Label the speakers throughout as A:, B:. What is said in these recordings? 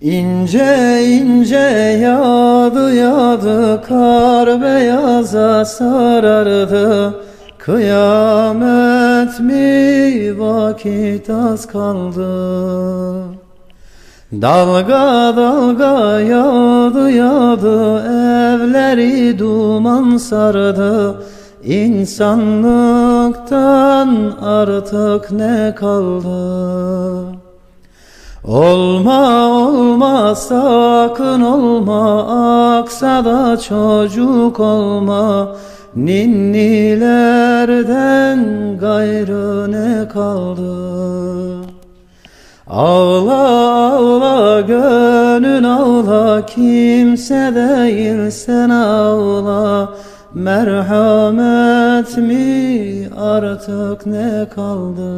A: İnce ince yağdı yağdı kar beyaza sarardı. Kıyamet mi vakit az kaldı? Dalga dalga yağdı yağdı evleri duman sardı. İnsanlıktan artık ne kaldı? Olma olma sakın olma aksa da çocuk olma. Ninnilerden gayrı ne kaldı? Ağla ağla gönül ağla kimse değil sen ağla. Merhamet mi artık ne kaldı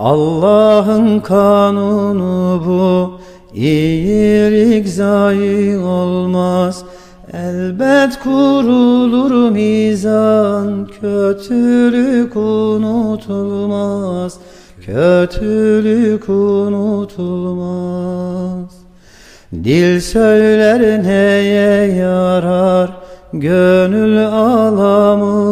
A: Allah'ın kanunu bu. İyilik zayi olmaz. Elbet kurulur mizan. Kötülük unutulmaz. Kötülük unutulmaz. Dil söyler neye yarar? Gönül alamıyorsa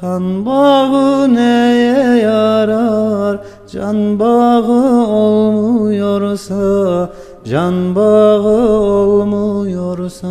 A: Kan bağı neye yarar? Can bağı olmuyorsa Can bağı olmuyorsa